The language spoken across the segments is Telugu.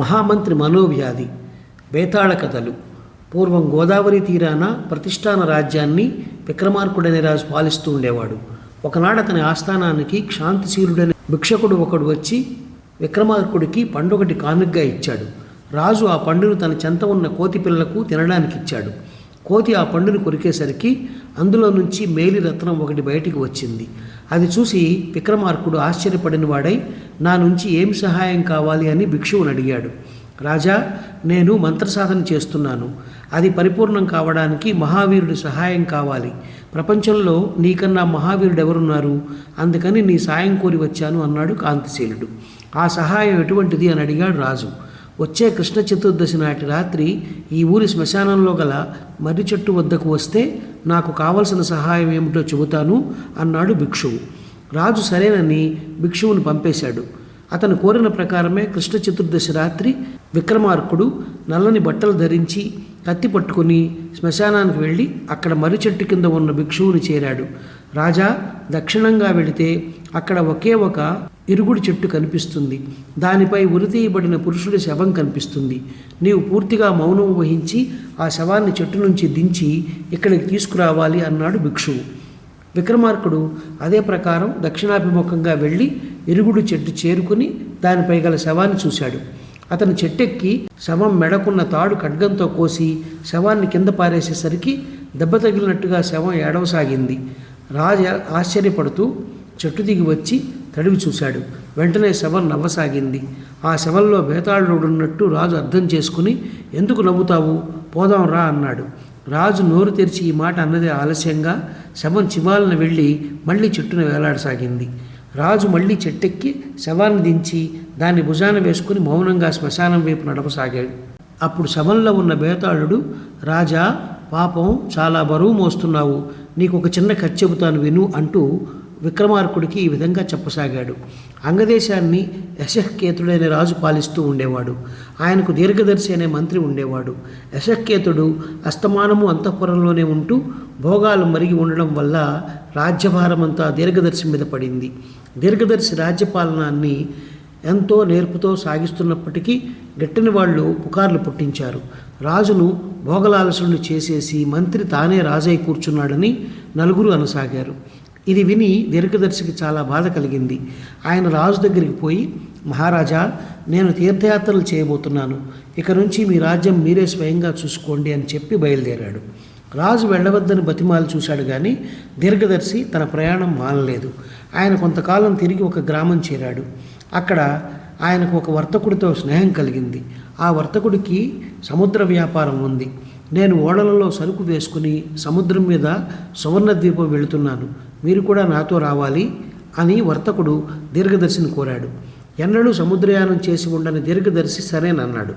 మహామంత్రి మనోవ్యాధి బేతాళ కథలు పూర్వం గోదావరి తీరాన ప్రతిష్టాన రాజ్యాన్ని విక్రమార్కుడనే రాజు పాలిస్తూ ఉండేవాడు. ఒకనాడు అతని ఆస్థానానికి క్షాంతిశీలుడని భిక్షకుడు ఒకడు వచ్చి విక్రమార్కుడికి పండుగటి కానుగ్గా ఇచ్చాడు. రాజు ఆ పండును తన చెంత ఉన్న కోతి పిల్లలకు తినడానికి ఇచ్చాడు కోతి ఆ పండును కొరికేసరికి అందులో నుంచి మేలి రత్నం ఒకటి బయటికి వచ్చింది. అది చూసి విక్రమార్కుడు ఆశ్చర్యపడిన వాడై నా నుంచి ఏం సహాయం కావాలి అని భిక్షువుని అడిగాడు. రాజా నేను మంత్రసాధన చేస్తున్నాను. అది పరిపూర్ణం కావడానికి మహావీరుడి సహాయం కావాలి. ప్రపంచంలో నీకన్నా మహావీరుడు ఎవరున్నారు అందుకని నీ సాయం కోరి వచ్చాను అన్నాడు కాంతిశీలుడు. ఆ సహాయం ఎటువంటిది అని అడిగాడు రాజు. వచ్చే కృష్ణ చతుర్దశి నాటి రాత్రి ఈ ఊరి శ్మశానంలో గల మర్రి చెట్టు వద్దకు వస్తే నాకు కావలసిన సహాయం ఏమిటో చెబుతాను అన్నాడు భిక్షువు రాజు సరేనని భిక్షువుని పంపేశాడు. అతను కోరిన ప్రకారమే కృష్ణ చతుర్దశి రాత్రి విక్రమార్కుడు నల్లని బట్టలు ధరించి కత్తి పట్టుకుని శ్మశానానికి వెళ్ళి అక్కడ మర్రి చెట్టు కింద ఉన్న భిక్షువుని చేరాడు. రాజా దక్షిణంగా వెళితే అక్కడ ఒకే ఒక ఇరుగుడు చెట్టు కనిపిస్తుంది. దానిపై ఉరితీయబడిన పురుషుడి శవం కనిపిస్తుంది. నీవు పూర్తిగా మౌనం వహించి ఆ శవాన్ని చెట్టు నుంచి దించి ఇక్కడికి తీసుకురావాలి అన్నాడు భిక్షువు. విక్రమార్కుడు అదే ప్రకారం దక్షిణాభిముఖంగా వెళ్ళి ఇరుగుడు చెట్టు చేరుకుని దానిపై గల శవాన్ని చూశాడు. అతను చెట్టెక్కి శవం మెడకున్న తాడు ఖడ్గంతో కోసి శవాన్ని కింద పారేసేసరికి దెబ్బ తగిలినట్టుగా శవం ఏడవసాగింది. రాజు ఆశ్చర్యపడుతూ చెట్టు దిగి వచ్చి తడివి చూశాడు. వెంటనే శవం నవ్వసాగింది. ఆ శవంలో బేతాళుడున్నట్టు రాజు అర్థం చేసుకుని ఎందుకు నవ్వుతావు? పోదాం రా అన్నాడు. రాజు నోరు తెరిచి ఈ మాట అన్నదే ఆలస్యంగా శవం చివాలను వెళ్ళి మళ్ళీ చెట్టును వేలాడసాగింది. రాజు మళ్ళీ చెట్టెక్కి శవాన్ని దించి దాన్ని భుజాన వేసుకుని మౌనంగా శ్మశానం వైపు నడపసాగాడు అప్పుడు శవంలో ఉన్న బేతాళుడు రాజా పాపం చాలా బరువు మోస్తున్నావు. నీకు ఒక చిన్న కథ చెబుతాను విను అంటూ విక్రమార్కుడికి ఈ విధంగా చెప్పసాగాడు. అంగదేశాన్ని యశఃకేతుడైన రాజు పాలిస్తూ ఉండేవాడు. ఆయనకు దీర్ఘదర్శి అనే మంత్రి ఉండేవాడు. యశఃకేతుడు అస్తమానము అంతఃపురంలోనే ఉంటూ భోగాలు మరిగి ఉండడం వల్ల రాజ్యభారమంతా దీర్ఘదర్శి మీద పడింది. దీర్ఘదర్శి రాజ్యపాలనాన్ని ఎంతో నేర్పుతో సాగిస్తున్నప్పటికీ గట్టిన వాళ్ళు పుకార్లు పుట్టించారు. రాజును భోగలాలసులను చేసేసి మంత్రి తానే రాజై కూర్చున్నాడని నలుగురు అనసాగారు. ఇది విని దీర్ఘదర్శికి చాలా బాధ కలిగింది. ఆయన రాజు దగ్గరికి పోయి మహారాజా నేను తీర్థయాత్రలు చేయబోతున్నాను. ఇక నుంచి మీ రాజ్యం మీరే స్వయంగా చూసుకోండి అని చెప్పి బయలుదేరాడు. రాజు వెళ్ళవద్దని బతిమాలు చూశాడు కానీ దీర్ఘదర్శి తన ప్రయాణం మానలేదు. ఆయన కొంతకాలం తిరిగి ఒక గ్రామం చేరాడు. అక్కడ ఆయనకు ఒక వర్తకుడితో స్నేహం కలిగింది. ఆ వర్తకుడికి సముద్ర వ్యాపారం ఉంది. నేను ఓడలలో సరుకు వేసుకుని సముద్రం మీద సువర్ణ ద్వీపం వెళుతున్నాను. మీరు కూడా నాతో రావాలి అని వర్తకుడు దీర్ఘదర్శిని కోరాడు. ఎన్నడూ సముద్రయానం చేసి ఉండని దీర్ఘదర్శి సరేనన్నాడు.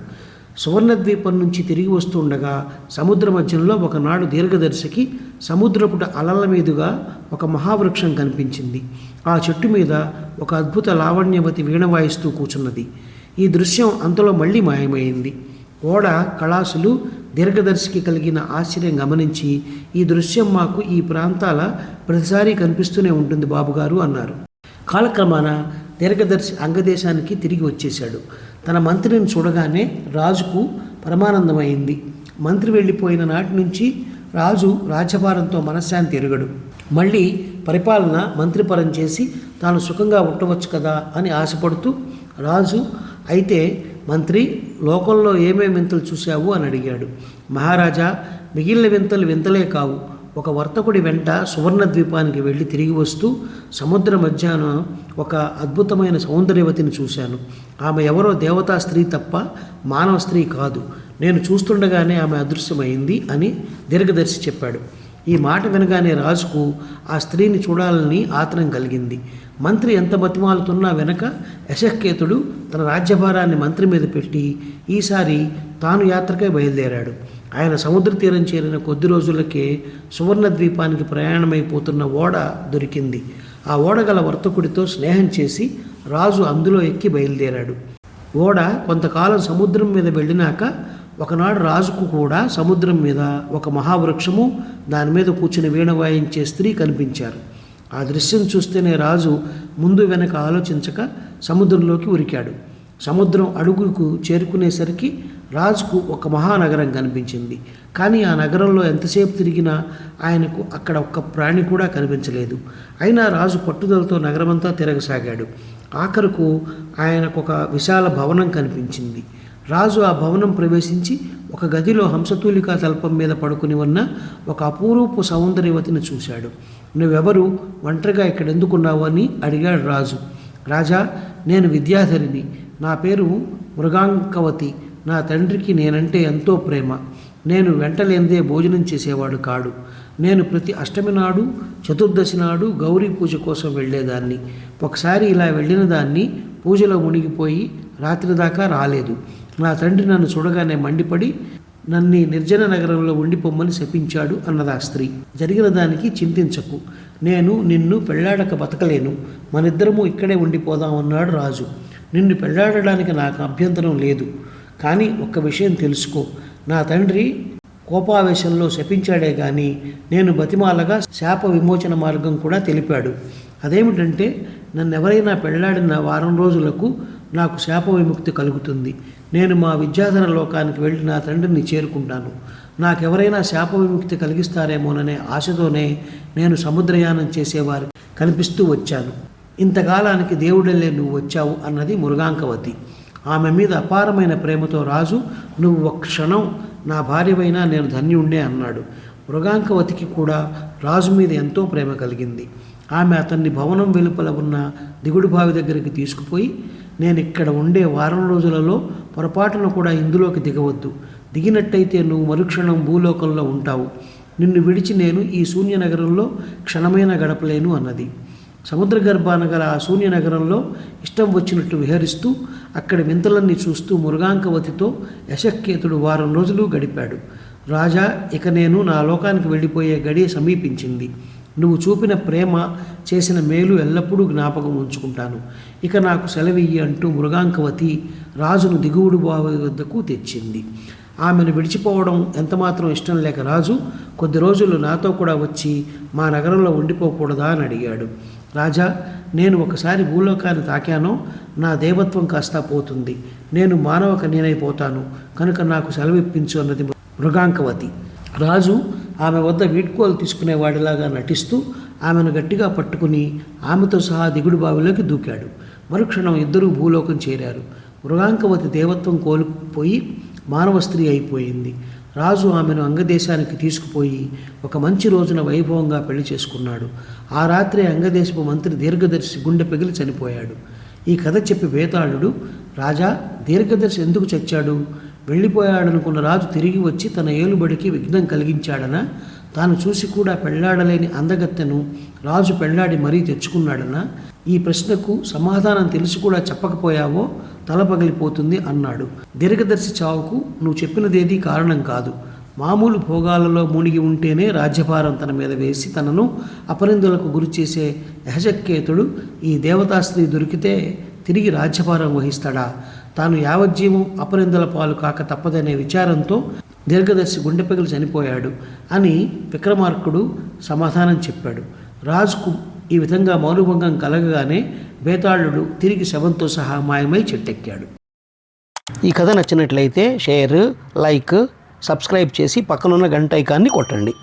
సువర్ణద్వీపం నుంచి తిరిగి వస్తుండగా సముద్ర మధ్యంలో ఒకనాడు దీర్ఘదర్శికి సముద్రపుట అలల మీదుగా ఒక మహావృక్షం కనిపించింది. ఆ చెట్టు మీద ఒక అద్భుత లావణ్యవతి వీణ వాయిస్తూ కూర్చున్నది ఈ దృశ్యం అంతలో మళ్ళీ మాయమైంది. ఓడ కళాసులు దీర్ఘదర్శికి కలిగిన ఆశ్చర్యం గమనించి ఈ దృశ్యం మాకు ఈ ప్రాంతాల ప్రతిసారి కనిపిస్తూనే ఉంటుంది బాబుగారు అన్నారు. కాలక్రమాన దీర్ఘదర్శి అంగదేశానికి తిరిగి వచ్చేశాడు. తన మంత్రిని చూడగానే రాజుకు పరమానందమైంది. మంత్రి వెళ్ళిపోయిన నాటి నుంచి రాజు రాజ్యభారంతో మనశ్శాంతి ఎరుగడు. మళ్ళీ పరిపాలన మంత్రిపరం చేసి తాను సుఖంగా ఉండవచ్చు కదా అని ఆశపడుతూ రాజు అయితే మంత్రి లోకంలో ఏమేమి వింతలు చూశావు? అని అడిగాడు. మహారాజా మిగిలిన వింతలు వింతలే కావు. ఒక వర్తకుడి వెంట సువర్ణ ద్వీపానికి వెళ్ళి తిరిగి వస్తూ సముద్ర మధ్యాహ్న ఒక అద్భుతమైన సౌందర్యవతిని చూశాను. ఆమె ఎవరో దేవతా స్త్రీ తప్ప మానవ స్త్రీ కాదు. నేను చూస్తుండగానే ఆమె అదృశ్యమైంది అని దీర్ఘదర్శి చెప్పాడు. ఈ మాట వినగానే రాజుకు ఆ స్త్రీని చూడాలని ఆతరం కలిగింది. మంత్రి ఎంత బతిమాలుతున్నా వెనక యశకేతుడు తన రాజ్యభారాన్ని మంత్రి మీద పెట్టి ఈసారి తాను యాత్రకై బయలుదేరాడు. ఆయన సముద్ర తీరం చేరిన కొద్ది రోజులకే సువర్ణ ద్వీపానికి ప్రయాణమైపోతున్న ఓడ దొరికింది. ఆ ఓడ గల వర్తకుడితో స్నేహం చేసి రాజు అందులో ఎక్కి బయలుదేరాడు. ఓడ కొంతకాలం సముద్రం మీద వెళ్ళినాక ఒకనాడు రాజుకు కూడా సముద్రం మీద ఒక మహావృక్షము దాని మీద కూర్చుని వీణ వాయించే స్త్రీ కనిపించారు. ఆ దృశ్యం చూస్తేనే రాజు ముందు వెనక ఆలోచించక సముద్రంలోకి ఉరికాడు. సముద్రం అడుగుకు చేరుకునేసరికి రాజుకు ఒక మహానగరం కనిపించింది. కానీ ఆ నగరంలో ఎంతసేపు తిరిగినా ఆయనకు అక్కడ ఒక్క ప్రాణి కూడా కనిపించలేదు. అయినా రాజు పట్టుదలతో నగరమంతా తిరగసాగాడు. ఆఖరుకు ఆయనకు ఒక విశాల భవనం కనిపించింది. రాజు ఆ భవనం ప్రవేశించి ఒక గదిలో హంసతూలికా తల్పం మీద పడుకుని ఉన్న ఒక అపూరూపు సౌందర్యవతిని చూశాడు. నువ్వెవరు? ఒంటరిగా ఇక్కడ ఎందుకున్నావు అని అడిగాడు రాజు. రాజా నేను విద్యాధరిని. నా పేరు మృగాంకవతి. నా తండ్రికి నేనంటే ఎంతో ప్రేమ. నేను వెంటలేందే భోజనం చేసేవాడు కాడు. నేను ప్రతి అష్టమి నాడు చతుర్దశి నాడు గౌరీ పూజ కోసం వెళ్ళేదాన్ని. ఒకసారి ఇలా వెళ్ళిన దాన్ని పూజలో మునిగిపోయి రాత్రి దాకా రాలేదు. నా తండ్రి నన్ను చూడగానే మండిపడి నన్ను నిర్జన నగరంలో ఉండిపోమ్మని శపించాడు అన్నదా స్త్రీ. జరిగిన దానికి చింతించకు. నేను నిన్ను పెళ్ళాడక బతకలేను. మనిద్దరము ఇక్కడే ఉండిపోదాం అన్నాడు రాజు. నిన్ను పెళ్ళాడడానికి నాకు అభ్యంతరం లేదు. కానీ ఒక్క విషయం తెలుసుకో. నా తండ్రి కోపావేశంలో శపించాడే కానీ నేను బతిమాలగా శాప విమోచన మార్గం కూడా తెలిపాడు. అదేమిటంటే నన్ను ఎవరైనా పెళ్ళాడిన వారం రోజులకు నాకు శాప విముక్తి కలుగుతుంది. నేను మా విద్యాధన లోకానికి వెళ్ళి నా తండ్రిని చేరుకుంటాను. నాకెవరైనా శాప విముక్తి కలిగిస్తారేమోననే ఆశతోనే నేను సముద్రయానం చేసేవారు కనిపిస్తూ వచ్చాను. ఇంతకాలానికి దేవుడల్లే నువ్వు వచ్చావు అన్నది మురుగాంకవతి ఆమె మీద అపారమైన ప్రేమతో రాజు నువ్వు ఒక క్షణం నా భార్యవైనా నేను ధన్యుండే అన్నాడు. మృగాంకవతికి కూడా రాజు మీద ఎంతో ప్రేమ కలిగింది. ఆమె అతన్ని భవనం వెలుపల ఉన్న దిగుడు బావి దగ్గరికి తీసుకుపోయి నేను ఇక్కడ ఉండే వారం రోజులలో పొరపాటున కూడా ఇందులోకి దిగవద్దు. దిగినట్టయితే నువ్వు మరుక్షణం భూలోకంలో ఉంటావు. నిన్ను విడిచి నేను ఈ శూన్య నగరంలో క్షణమైన గడపలేను అన్నది. సముద్ర గర్భాన గల ఆ శూన్య నగరంలో ఇష్టం వచ్చినట్టు విహరిస్తూ అక్కడి వింతలన్నీ చూస్తూ మురుగాంకవతితో యశక్కేతుడు వారం రోజులు గడిపాడు. రాజా ఇక నేను నా లోకానికి వెళ్ళిపోయే గడియ సమీపించింది. నువ్వు చూపిన ప్రేమ చేసిన మేలు ఎల్లప్పుడూ జ్ఞాపకం ఉంచుకుంటాను. ఇక నాకు సెలవియ్యి అంటూ మృగాంకవతి రాజును దిగువుడు బావి వద్దకు తెచ్చింది. ఆమెను విడిచిపోవడం ఎంతమాత్రం ఇష్టం లేక రాజు కొద్ది రోజులు నాతో కూడా వచ్చి మా నగరంలో ఉండిపోకూడదా అని అడిగాడు. రాజా నేను ఒకసారి భూలోకాన్ని తాకానో నా దేవత్వం కాస్త పోతుంది. నేను మానవ కన్యనైపోతాను కనుక నాకు సెలవిప్పించు అన్నది మృగాంకవతి. రాజు ఆమె వద్ద వీడ్కోలు తీసుకునేవాడిలాగా నటిస్తూ ఆమెను గట్టిగా పట్టుకుని ఆమెతో సహా దిగుడు బావిలోకి దూకాడు. మరుక్షణం ఇద్దరూ భూలోకం చేరారు. మృగాంకవతి దేవత్వం కోల్పోయి మానవ స్త్రీ అయిపోయింది. రాజు ఆమెను అంగదేశానికి తీసుకుపోయి ఒక మంచి రోజున వైభవంగా పెళ్ళి చేసుకున్నాడు. ఆ రాత్రి అంగదేశపు మంత్రి దీర్ఘదర్శి గుండె పగిలి చనిపోయాడు. ఈ కథ చెప్పి వేతాళుడు రాజా దీర్ఘదర్శి ఎందుకు చచ్చాడు? వెళ్ళిపోయాడనుకున్న రాజు తిరిగి వచ్చి తన ఏలుబడికి విఘ్నం కలిగించాడనా? తాను చూసి కూడా పెళ్ళాడలేని అందగత్తెను రాజు పెళ్ళాడి మరీ తెచ్చుకున్నాడనా? ఈ ప్రశ్నకు సమాధానం తెలిసి కూడా చెప్పకపోయావో తల పగిలిపోతుంది అన్నాడు. దీర్ఘదర్శి చావుకు నువ్వు చెప్పినదేదీ కారణం కాదు. మామూలు భోగాలలో మునిగి ఉంటేనే రాజ్యభారం తన మీద వేసి తనను అపరిందులకు గురి చేసే యహజక్కేతుడు ఈ దేవతాశ్రీ దొరికితే తిరిగి రాజ్యభారం వహిస్తాడా? తాను యావజ్జీవం అపరిందుల పాలు కాక తప్పదనే విచారంతో దీర్ఘదర్శి గుండె పగిలి చనిపోయాడు అని విక్రమార్కుడు సమాధానం చెప్పాడు. రాజుకు ఈ విధంగా మౌనభంగం కలగగానే బేతాళుడు తిరిగి శవంతో సహా మాయమై చెట్టెక్కాడు. ఈ కథ నచ్చినట్లయితే షేర్ లైక్ సబ్స్క్రైబ్ చేసి పక్కనున్న గంట ఐకాన్ని కొట్టండి.